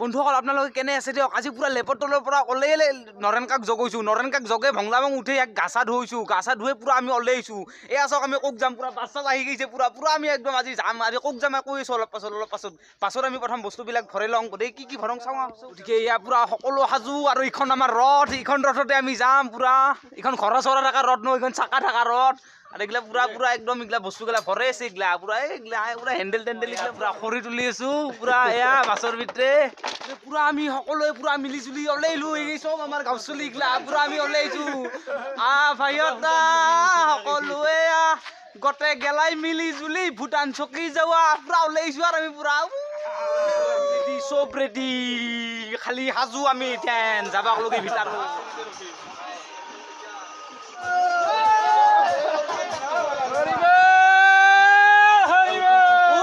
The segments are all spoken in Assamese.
বন্ধুসকল আপোনালোকে কেনে আছে দিয়ক? আজি পুৰা লেপৰ তলৰ পৰা ওলাই নৰেন কাক জগাইছোঁ নৰেন কাক জগে ভংলা ভং উঠি ইয়াক গা চা ধুইছোঁ গা চা ধুই পুৰা আমি ওলাই আহিছোঁ। এয়া চাওক আমি ক'ত যাম পুৰা বাছ আহি গৈছে পুৰা পুৰা আমি একদম আজি যাম আজি ক'ত যাম কৈ আছোঁ অলপ পাছত অলপ পাছত। পাছত আমি প্ৰথম বস্তুবিলাক ভৰাই লওঁ গোটেই কি কি ভৰং চাওঁ। গতিকে এয়া পুৰা সকলো সাজু আৰু ইখন আমাৰ ৰথ ইখন ৰথতে আমি যাম পুৰা। ইখন ঘৰৰ চৰা থকা ৰথ ন ইখন চাকা থকা ৰথ। আৰু এইগিলা পুৰা পুৰা একদম এইগিলা বস্তুগিলা ভৰাই আছে এইগিলা পুৰা এইগিলা পুৰা হেণ্ডেল টেণ্ডেল এইগিলা পুৰা খৰি তুলি আছো পুৰা এয়া বাছৰ ভিতৰে। পুৰা আমি সকলোৱে পুৰা মিলি জুলি ওলাইলো এই চব আমাৰ গাঁও চলি এইগিলা পুৰা আমি ওলাইছো। আহ ভাইহঁত সকলোৱে গোটেই গেলাই মিলি জুলি ভূটান চকী যাৱা পুৰা ওলাইছো আৰু আমি পুৰা চব ৰেডি খালি সাজু আমি এতিয়া যাবাক লগি ভিতৰত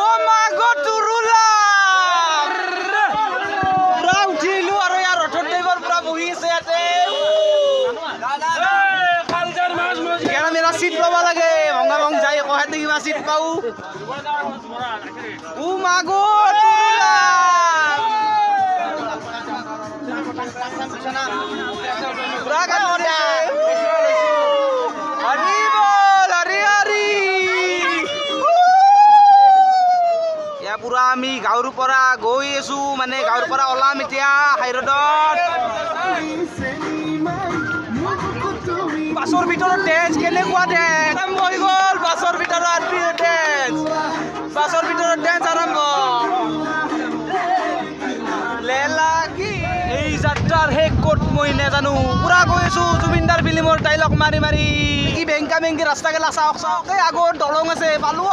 অ' মা গড, তুৰুলা! পুৰা উঠিলো আৰু ইয়াৰ ৰথৰ ড্ৰাইভাৰ পুৰা বহি আছে ইয়াতে কেনে মেৰা চিট পাব লাগে ভংগা ভং যাই কহাতে কিবা চিট পাওঁ ও মা গড, তুৰুলা! পুৰা কান্দে হৰি বল হৰি হৰি এতিয়া পুৰা আমি গাঁৱৰ পৰা গৈ আছো মানে গাঁৱৰ পৰা ওলাম এতিয়া হাইৰডত বাছৰ ভিতৰত ডেন্স কেনেকুৱা ডেন্স গৈ আছো জুবিনদাৰ ফিল্মৰ ডাইলগ মাৰি মাৰি। কি বেংকা বেংকি ৰাস্তা গেলা চাওক চাওক। এই আগৰ দলং আছে পালো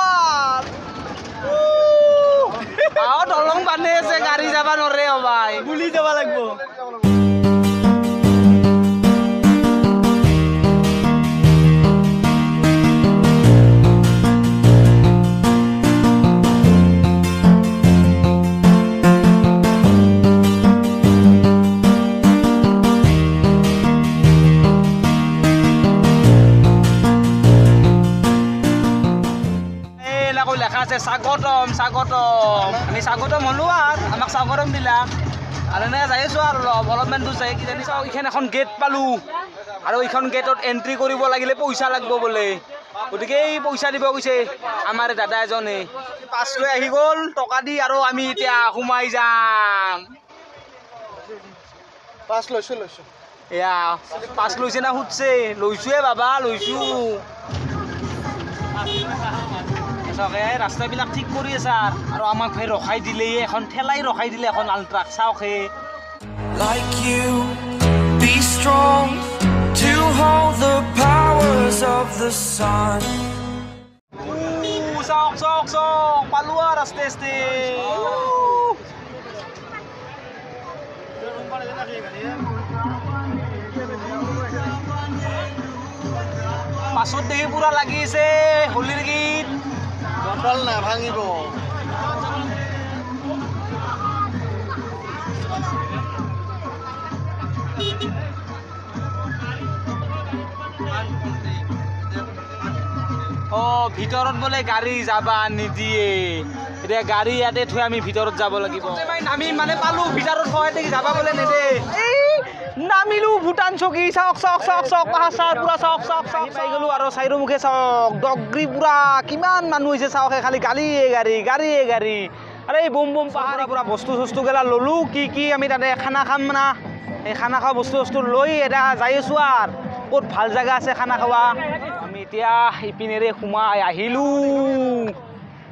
আৰু দলং বান্ধি আছে গাড়ী যাব নোৱাৰে হবাই বুলি যাব লাগিব। স্বাগতম। আমি স্বাগতম হ'লো আৰু আমাক স্বাগতম দিলা। আৰু এনেকৈ যাই আছোঁ আৰু অলপ অলপমান দূৰ যাই কিজানি চাওঁ এইখন এখন গেট পালোঁ। আৰু এইখন গেটত এণ্ট্ৰি কৰিব লাগিলে পইচা লাগিব বোলে। গতিকে এই পইচা দিব গৈছে আমাৰ দাদা এজনে। পাছ লৈ আহি গ'ল টকা দি আৰু আমি এতিয়া সোমাই যাম। পাছ লৈছোঁ লৈছোঁ। এয়া পাছ লৈছে না সুধছে লৈছোৱে বাবা লৈছোঁ। এই ৰাস্তাবিলাক ঠিক কৰি আছে আৰু। আমাক ভাই ৰখাই দিলে এখন ঠেলাই ৰখাই দিলে এখন আল্ট্ৰাক। চাওক like you. Be strong to hold the powers of the sun. চাওক চাওক চাওক। পালো আৰু আস্তে আস্তে। পাছত দেখি পুৰা লাগি আছে হোলীৰ গীত। বটল নাভাঙিব অ ভিতৰত বোলে গাড়ী যাবা নিদিয়ে। এতিয়া গাড়ী ইয়াতে থৈ আমি ভিতৰত যাব লাগিব। নামি মানে পালো ভিতৰত থৈ যাবা বোলে নেদে। এই নামিলো ভূটান চকী চাওক চাওক চাওক চাওক পাহাৰ পুৰা চাওক চাওক চাওক পাই গ'লো আৰু চাইৰো মুখে চাওক ডগৰি পুৰা কিমান মানুহ হৈছে চাওক এই খালি গাড়ীয়ে গাড়ী গাড়ীয়ে গাড়ী। আৰে এই বম বম পাহাৰ পুৰা বস্তু চস্তু গেলা ল'লো কি কি আমি তাতে খানা খাম না। সেই খানা খোৱা বস্তু চস্তু লৈ এটা যাই আছো আৰু। ক'ত ভাল জেগা আছে খানা খোৱা? আমি এতিয়া ইপিনেৰে সোমাই আহিলো।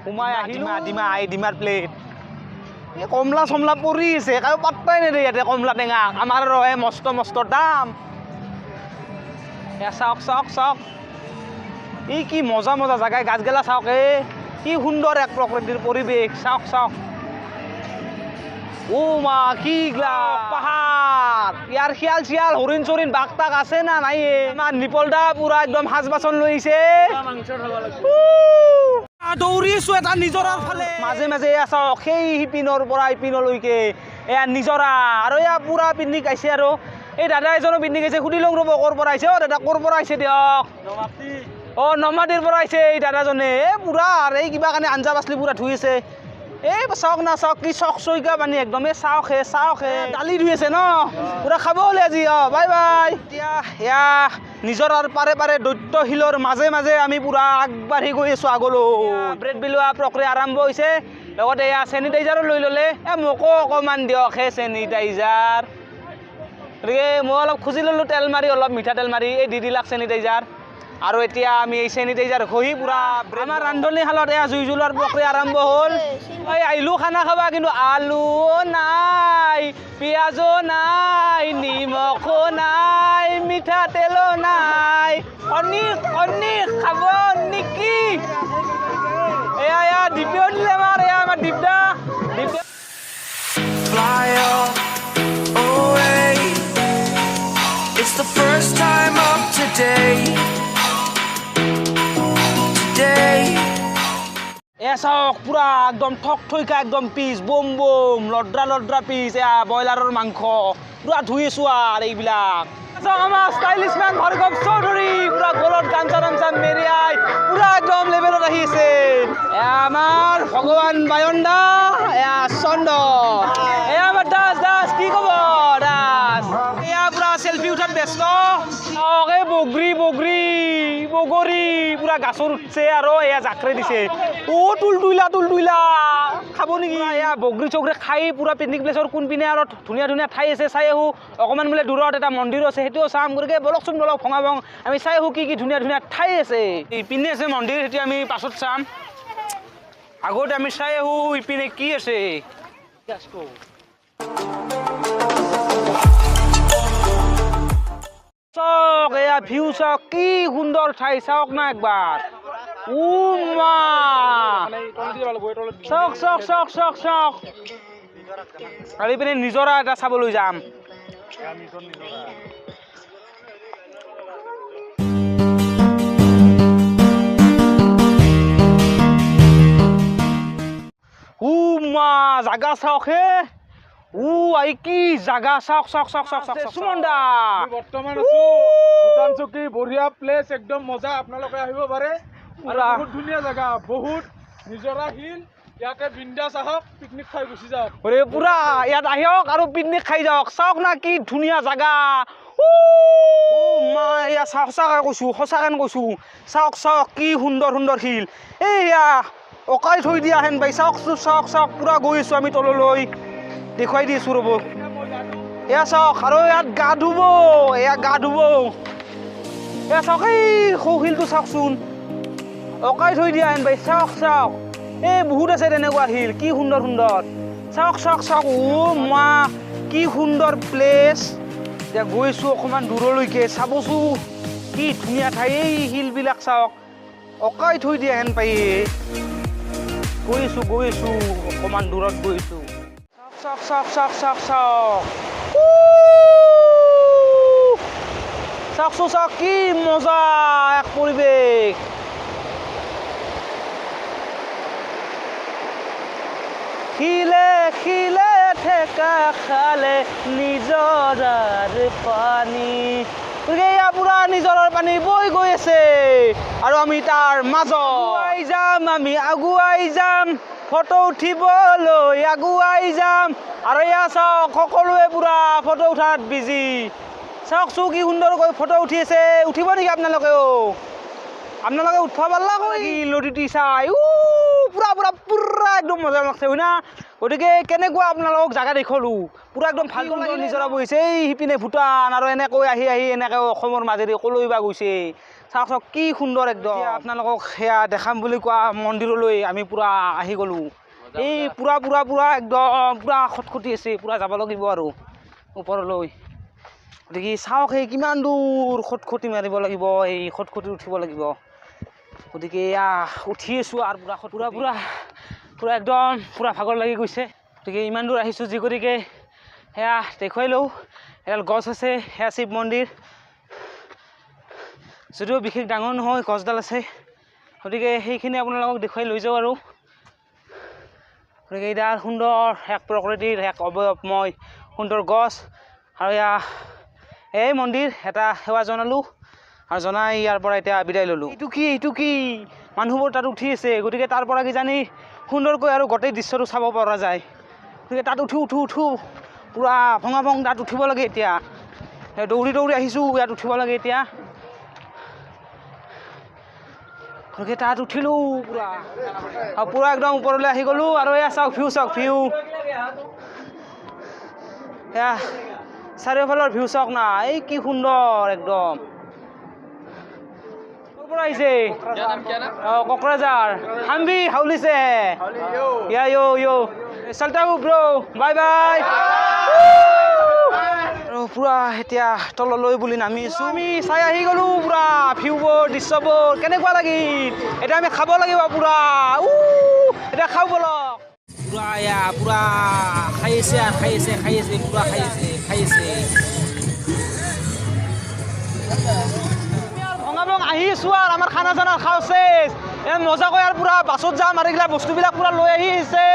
সোমাই আহিলো। ডিমা আই ডিমাৰ প্লেট এই কমলা চমলা পৰি আছে কাৰো পাত্তাই নেদে ইয়াতে কমলা টেঙা আমাৰ এই মস্ত মস্ত দাম চাওক চাওক চাওক ই কি মজা মজা জেগাই গাছগেলা চাওক এ কি সুন্দৰ এক প্ৰকৃতিৰ পৰিৱেশ চাওক চাওক ও মা কি গ্লা পাহাৰ ইয়াৰ শিয়াল চিয়াল হৰিণ চৰিণ বাঘ তাক আছে না নাই আমাৰ নিপল দা পুৰা একদম সাজ বাচন লৈ আহিছে দৌৰি আছো এটা নিজৰাৰ ফালে। মাজে মাজে এয়া চাওক সেই সিপিনৰ পৰা ইপিনলৈকে। এয়া নিজৰা আৰু এয়া পুৰা পিকনিক আহিছে আৰু। এই দাদা এজনো পিকনিক আহিছে সুধি লওঁ ৰ'ব ক'ৰ পৰা আহিছে? অ' দাদা ক'ৰ পৰা আহিছে দিয়ক? অ' নমাটিৰ পৰা আহিছে এই দাদাজনে। এ পুৰা আৰু এই কিবা কাৰণে আঞ্জা পাচলি পুৰা ধুই আছে। এই চাওক না চাওক কি চক চইকা পানী একদম এই চাওক হে চাওক হে। দালি ধুই আছে ন? পুৰা খাব হ'লে আজি অ বাই বাই। এতিয়া এয়া নিজৰ আৰু পাৰে পাৰে দৈত্যশীলৰ মাজে মাজে আমি পুৰা আগবাঢ়ি গৈ আছোঁ আগলৈ। ব্ৰেড বিলোৱা প্ৰক্ৰিয়া আৰম্ভ হৈছে। লগতে এয়া চেনিটাইজাৰো লৈ ল'লে। এ মোকো অকণমান দিয়ক হে চেনিটাইজাৰ গতিকে মই অলপ খুজি ল'লোঁ তেল মাৰি অলপ মিঠাতেল মাৰি। এই দি দিলাক চেনিটাইজাৰ আৰু এতিয়া আমি এই চেনিটাইজাৰ ঘঁহি পূৰা আমাৰ ৰান্ধনীশালত এয়া জুই জ্বলোৱাৰ প্ৰক্ৰিয়া আৰম্ভ হ'ল এই আহিলোঁ খানা খাবা কিন্তু আলু নাই পিঁয়াজো নাই নিমখো নাই মিঠাতেলো নাই কণী কণী খাব নেকি এয়া এয়া দিব্যও দিলে আমাৰ এয়া আমাৰ Divya Divya fly away. It's the first time of. Today. চাওক পুৰা একদম ঠক ঠৈকা একদম পিচ বম বম লদ্ৰা লদ্ৰা পিচ এয়া ব্ৰইলাৰৰ মাংস পুৰা ধুই আছোঁ আৰু এইবিলাক। আমাৰ ষ্টাইলিছ মেন ভাৰ্গৱ চৌধুৰী গলত মেৰিয়াই একদম লেভেলত আহি আছে। এয়া আমাৰ ভগৱান বায়ন্দা এয়া চন্দন এয়া আমাৰ দাস দাস কি খবৰ? দাস। এয়া চেল্ফি উঠাত ব্যস্ত। এই বগৰী বগৰী। বগৰী পুৰা গাছত উঠছে আৰু এয়া জাকৰে দিছে। অ তুল তুইলা তুল তুইলা খাব নেকি? এয়া বগৰী চগৰী খাই পুৰা পিকনিক প্লেচৰ কোনপিনে আৰু ধুনীয়া ধুনীয়া ঠাই আছে, চাই আহোঁ। অকণমান বোলে দূৰত এটা মন্দিৰ আছে, সেইটোও চাম। গতিকে বলকচোন বলক ভঙা ভং আমি চাই আহোঁ কি কি ধুনীয়া ধুনীয়া ঠাই আছে। ইপিনে আছে মন্দিৰ, সেইটো আমি পাছত চাম। আগতে আমি চাই আহোঁ ইপিনে কি আছে। চাওক এয়া ভিউ চাওক কি সুন্দৰ ঠাই চাওক না একবাৰ। মা চাওক চাওক চাওক চাওক চাওক আৰু ইপিনে নিজৰা এটা চাবলৈ যাম। জাগা চাওক হে। উ আই কি জাগা চাওক চাওক চাওক চাওক চাওক সুমন দা আমি বৰ্তমান আছো। ভূটান চকী বঢ়িয়া প্লেচ একদম মজা। আপোনালোকে আহিব পাৰে। পুৰা। বহুত ধুনীয়া জেগা বহুত নিজৰা শিল ইয়াতে বিন্দাছ আহক পিকনিক খাই গুচি যাওক। অৰে পুৰা ইয়াত আহিওক আৰু পিকনিক খাই যাওক। চাওক না কি ধুনীয়া জাগা। উ মা এয়া চাওক সঁচাকৈ কৈছোঁ সঁচাকৈ কৈছোঁ। চাওক চাওক কি সুন্দৰ সুন্দৰ শিল এইয়া অকাই থৈ দিয়া হেন পাই চাওক চাওক চাওক পুৰা গৈ আছোঁ আমি তললৈ। দেখুৱাই দি আছোঁ ৰ'ব। এয়া চাওক আৰু ইয়াত গা ধুব এয়া গা ধুব। এয়া চাওক এই সৌ শিলটো চাওকচোন। অকাই থৈ দিয়া হেন পাই চাওক চাওক। এই বহুত আছে তেনেকুৱা শিল কি সুন্দৰ সুন্দৰ। চাওক চাওক চাওক অ' মা কি সুন্দৰ প্লেচ এতিয়া গৈছোঁ অকণমান দূৰলৈকে চাবচোন কি ধুনীয়া ঠাই। এই শিলবিলাক চাওক অকাই থৈ দিয়া হেন পাই গৈছোঁ গৈছোঁ অকণমান দূৰত গৈছোঁ। চাওক চাওক চাওক চাওক চাওক উ! চাওকচোন চাওক কি মজা এক পৰিৱেশ শিলে শিলে ঠেকা খালে নিজৰাৰ পানী। গতিকে এয়া পুৰা নিজৰৰ পানী বৈ গৈ আছে। আৰু আমি তাৰ মাজত। আগুৱাই যাম আমি আগুৱাই যাম ফটো উঠিবলৈ আগুৱাই যাম। আৰু এয়া চাওক সকলোৱে পুৰা ফটো উঠাত বিজি। চাওকচোন কি সুন্দৰকৈ ফটো উঠি আছে। উঠিব নেকি আপোনালোকেও? আপোনালোকে উঠবা পাৰলা কি নদীটি চাই। উ পুৰা পুৰা পুৰা একদম মজা লাগছে হয় না? গতিকে কেনেকুৱা আপোনালোকক জাগা দেখুৱালোঁ? পুৰা একদম ভাল সুন্দৰ নিজৰা বহিছে। এই সিপিনে ভূটান আৰু এনেকৈ আহি আহি এনেকৈ অসমৰ মাজেদি কলৈ বা গৈছে। চাওক চাওক কি সুন্দৰ একদম। আপোনালোকক সেয়া দেখাম বুলি কোৱা মন্দিৰলৈ আমি পুৰা আহি গ'লোঁ। এই পুৰা পুৰা পুৰা একদম পুৰা খটখটি আছে। পুৰা যাব লাগিব আৰু ওপৰলৈ। গতিকে চাওক সেই কিমান দূৰ খটখটি মাৰিব লাগিব এই খটখটি উঠিব লাগিব। গতিকে এয়া উঠি আছোঁ আৰু পূৰা পূৰা পূৰা। পূৰা একদম পূৰা ভাগৰ লাগি গৈছে। গতিকে ইমান দূৰ আহিছোঁ যি গতিকে সেয়া দেখুৱাই লওঁ। এডাল গছ আছে সেয়া শিৱ মন্দিৰ। যদিও বিশেষ ডাঙৰ নহয় গছডাল আছে। গতিকে সেইখিনি আপোনালোকক দেখুৱাই লৈ যাওঁ আৰু। গতিকে এইডাল সুন্দৰ এক প্ৰকৃতিৰ এক অৱয়ৱময় সুন্দৰ গছ। আৰু এয়া এই মন্দিৰ এটা সেৱা জনালোঁ। আৰু জনাই ইয়াৰ পৰা এতিয়া বিদায় ল'লোঁ। এইটো কি এইটো কি? মানুহবোৰ তাত উঠি আছে গতিকে তাৰ পৰা কিজানি সুন্দৰকৈ আৰু গোটেই দৃশ্যটো চাব পৰা যায়। গতিকে তাত উঠো উঠো উঠো। পূৰা ভঙা ভং তাত উঠিব লাগে এতিয়া। দৌৰি দৌৰি আহিছোঁ ইয়াত উঠিব লাগে এতিয়া। গতিকে তাত উঠিলোঁ পূৰা। আৰু পূৰা একদম ওপৰলৈ আহি গ'লোঁ আৰু এয়া চাওক ভিউ চাওক ভিউ এয়া চাৰিওফালৰ ভিউ চাওক না এই কি সুন্দৰ একদম। পৰা আহিছে অঁ কোকৰাঝাৰ হাম্বি হাউলিছে। ইয়া ইয়ো চলতা হো ব্ৰ বাই বাই। আৰু পূৰা এতিয়া তললৈ বুলি নামি আমি চাই আহি গ'লোঁ পূৰা ভিউবোৰ দৃশ্যবোৰ। কেনেকুৱা লাগিল? এতিয়া আমি খাব লাগিব পূৰা। উ এতিয়া খাওঁ বলক পূৰা এয়া পূৰা খাই আছে আৰু খাই আছে খাই পূৰা খাই আছে খাই আছে ভঙা ভং আহি আৰু আমাৰ খানা চানা খাওঁ চেচ এ মজাকৈ আৰু পূৰা বাছত যাম আৰু এইগিলা বস্তুবিলাক পূৰা লৈ আহি আহিছে।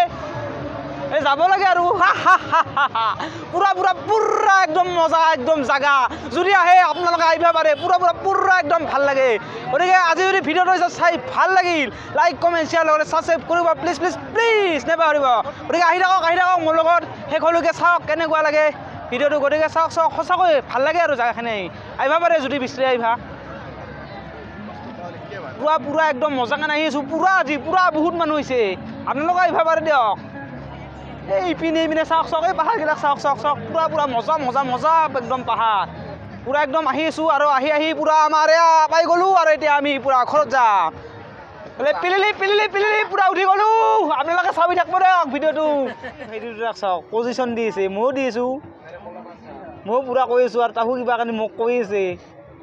এই যাব লাগে আৰু। পূৰা পূৰা পূৰা একদম মজা একদম জাগা। যদি আহে আপোনালোকে আহিব পাৰে। পূৰা পূৰা পূৰা একদম ভাল লাগে। গতিকে আজি যদি ভিডিঅ'টো হৈছে চাই ভাল লাগিল লাইক কমেণ্ট শ্বেয়াৰ লগতে ছাবস্ক্ৰাইব কৰিব। প্লিজ প্লিজ প্লিজ নেপাহৰিব। গতিকে আহি থাকক আহি থাকক মোৰ লগত শেষলৈকে চাওক কেনেকুৱা লাগে ভিডিঅ'টো। গতিকে চাওক চাওক সঁচাকৈ ভাল লাগে আৰু জেগাখিনি। আহিব পাৰে যদি বিচাৰি আহিবা। পূৰা পূৰা একদম মজাকৈ আহি আছোঁ। পূৰা আজি পূৰা বহুত মানুহ হৈছে। আপোনালোকে আহিব পাৰে দিয়ক। এই ইপিনে ইপিনে চাওক চাওক এই পাহাৰবিলাক চাওক চাওক চাওক। পূৰা পূৰা মজা মজা মজা একদম পাহাৰ। পূৰা একদম আহি আছোঁ আৰু আহি আহি পূৰা আমাৰ এয়া পাই গ'লোঁ আৰু এতিয়া আমি পূৰা ঘৰত যাম। বোলে পিলিলি পিলিলি পিলিলি পূৰা উঠি গ'লোঁ। আপোনালোকে চাবি থাকিব দিয়ক ভিডিঅ'টো। ভিডিঅ'টো চাওক পজিশ্যন দি আছে ময়ো দি আছোঁ। ময়ো পূৰা কৈ আছোঁ আৰু তাহো কিবা কাৰণে মোক কৈ আছে।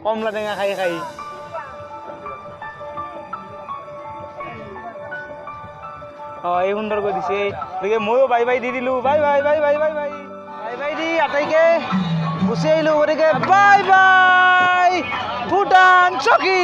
কমলা টেঙা খাই খাই। এই সুন্দৰকৈ দিছে। গতিকে ময়ো বাই বাই দি দিলোঁ। Bye bye bye bye bye bye. Bye by the আটাইকে গুচি আহিলোঁ। গতিকে বাই বাই, ভূটান চকী।